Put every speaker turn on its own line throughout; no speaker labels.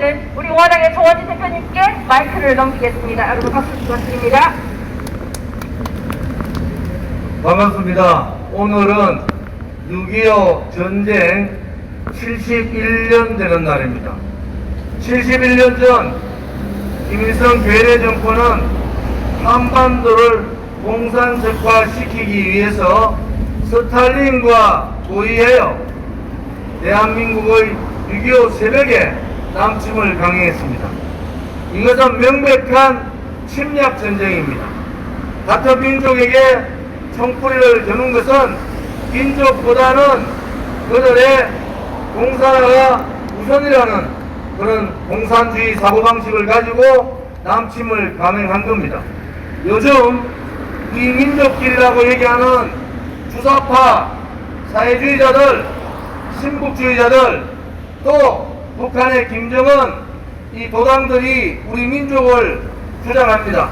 이어지는 우리 원학의 조원진 대표님께 마이크를 넘기겠습니다. 여러분 박수 부탁드립니다.
반갑습니다. 오늘은 6.25 전쟁 71년 되는 날입니다. 71년 전 김일성 괴뢰 정권은 한반도를 공산적화시키기 위해서 스탈린과 고의하여 대한민국의 6.25 새벽에 남침을 강행했습니다. 이것은 명백한 침략 전쟁입니다. 같은 민족에게 총뿌리를 드는 것은 민족보다는 그들의 공산화가 우선이라는 그런 공산주의 사고방식을 가지고 남침을 감행한 겁니다. 요즘 이 민족끼리라고 얘기하는 주사파 사회주의자들, 신북주의자들, 또 북한의 김정은 이 도당들이 우리 민족을 주장합니다.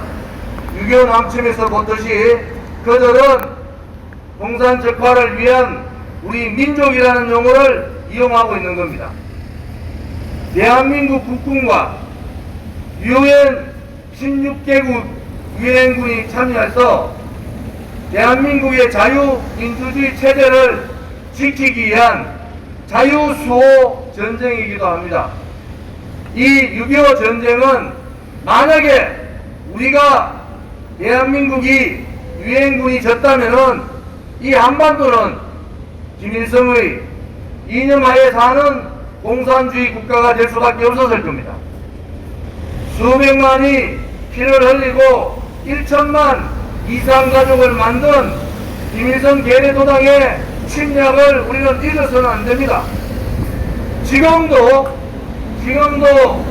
6.25 남침에서 보듯이 그들은 공산 적화를 위한 우리 민족이라는 용어를 이용하고 있는 겁니다. 대한민국 국군과 유엔 16개국 유엔군이 참여해서 대한민국의 자유민주주의 체제를 지키기 위한 자유수호 전쟁이기도 합니다. 이 6.25 전쟁은 만약에 우리가 대한민국이 유엔군이 졌다면은 이 한반도는 김일성의 이념하에 사는 공산주의 국가가 될 수밖에 없었을 겁니다. 수백만이 피를 흘리고 1천만 이상 가족을 만든 김일성 계례도당의 침략을 우리는 잊어서는 안 됩니다. 지금도 지금도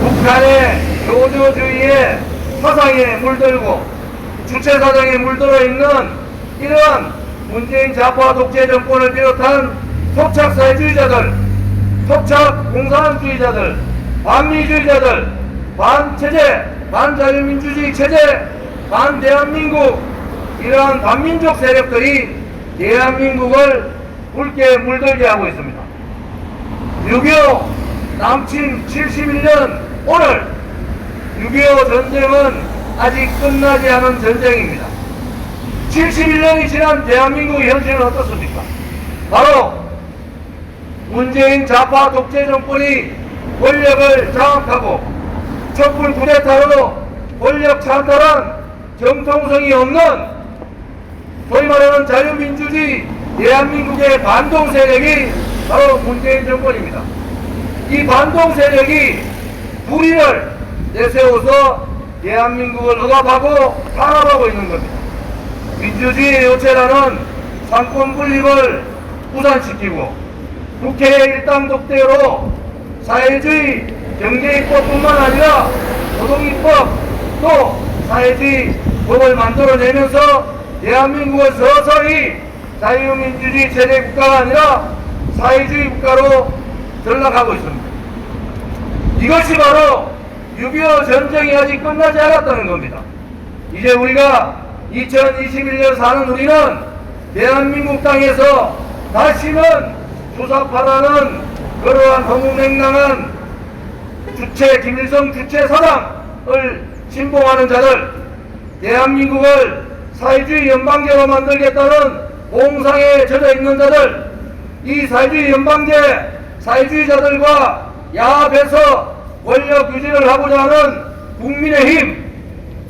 북한의 교조주의의 사상에 물들고 주체 사상에 물들어 있는 이러한 문재인 좌파 독재 정권을 비롯한 토착 사회주의자들, 토착 공산주의자들, 반미주의자들, 반체제, 반자유민주주의 체제, 반대한민국 이러한 반민족 세력들이 대한민국을 붉게 물들게 하고 있습니다. 6.25 남친 71년 오늘 6.25 전쟁은 아직 끝나지 않은 전쟁입니다. 71년이 지난 대한민국의 현실은 어떻습니까? 바로 문재인 좌파 독재 정권이 권력을 장악하고 촛불 쿠데타로 권력 찬탈한 정통성이 없는 소위 말하는 자유민주주의 대한민국의 반동 세력이 바로 문재인 정권입니다. 이 반동 세력이 불의를 내세워서 대한민국을 억압하고 탄압하고 있는 겁니다. 민주주의의 요체라는 상권 분립을 부산시키고 국회의 일당 독대로 사회주의 경제입법뿐만 아니라 노동입법 또 사회주의 법을 만들어내면서 대한민국을 서서히 자유민주주의 체제 국가가 아니라 사회주의 국가로 전락하고 있습니다. 이것이 바로 6.25 전쟁이 아직 끝나지 않았다는 겁니다. 이제 우리가 2021년 사는 우리는 대한민국 땅에서 다시는 주사파라는 그러한 허무맹랑한 주체 김일성 주체 사상을 신봉하는 자들 대한민국을 사회주의 연방제로 만들겠다는 공상에 젖어 있는 자들 이 사회주의 연방제 사회주의자들과 야합해서 권력 유지를 하고자 하는 국민의힘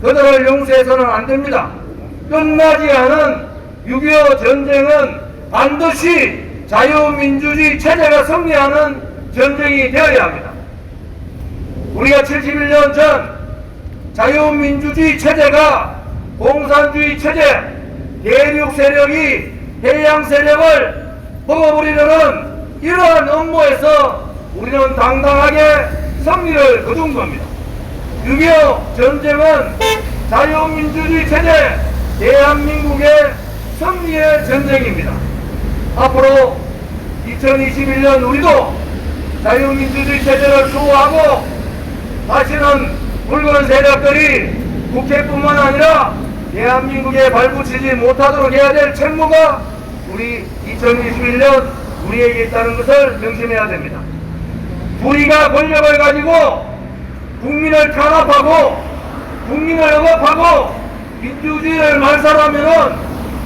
그들을 용서해서는 안 됩니다. 끝나지 않은 6.25 전쟁은 반드시 자유민주주의 체제가 승리하는 전쟁이 되어야 합니다. 우리가 71년 전 자유민주주의 체제가 공산주의 체제, 대륙 세력이 해양 세력을 먹어버리려는 이러한 업무에서 우리는 당당하게 승리를 거둔 겁니다. 6.25 전쟁은 자유민주주의 체제, 대한민국의 승리의 전쟁입니다. 앞으로 2021년 우리도 자유민주주의 체제를 수호하고 다시는 붉은 세력들이 국회뿐만 아니라 대한민국에 발붙이지 못하도록 해야 될 책무가 우리 2021년 우리에게 있다는 것을 명심해야 됩니다. 우리가 권력을 가지고 국민을 탄압하고 국민을 억압하고 민주주의를 말살하면은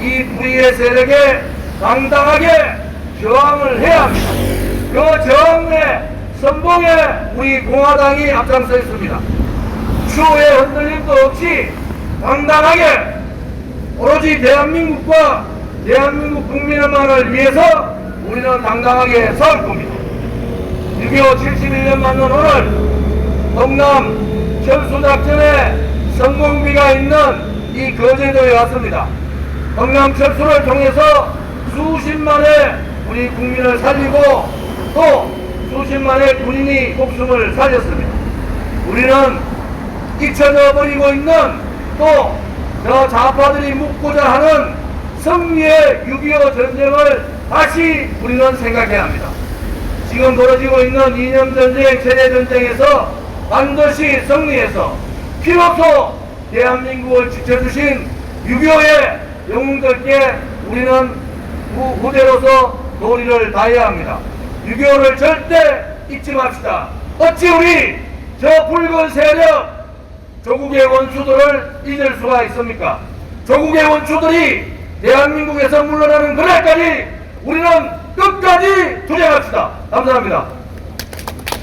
이 불의의 세력에 당당하게 저항을 해야 합니다. 그 저항의 선봉에 우리 공화당이 앞장서 있습니다. 추후에 흔들림도 없이 당당하게 오로지 대한민국과 대한민국 국민만을 위해서 우리는 당당하게 싸울 겁니다. 6.25 71년 맞는 오늘 동남 철수작전에 성공비가 있는 이 거제도에 왔습니다. 동남 철수를 통해서 수십만의 우리 국민을 살리고 또 수십만의 군인이 목숨을 살렸습니다. 우리는 잊혀져 버리고 있는 또저 좌파들이 묻고자 하는 승리의 6.25 전쟁을 다시 우리는 생각해야 합니다. 지금 벌어지고 있는 이념 전쟁, 세대 전쟁에서 반드시 승리해서 피로소 대한민국을 지켜주신 6.25의 영웅들께 우리는 후, 후대로서 도리를 다해야 합니다. 6.25를 절대 잊지 맙시다. 어찌 우리 저 붉은 세력 조국의 원수들을 잊을 수가 있습니까? 조국의 원수들이 대한민국에서 물러나는 그날까지 우리는 끝까지 투쟁합시다. 감사합니다.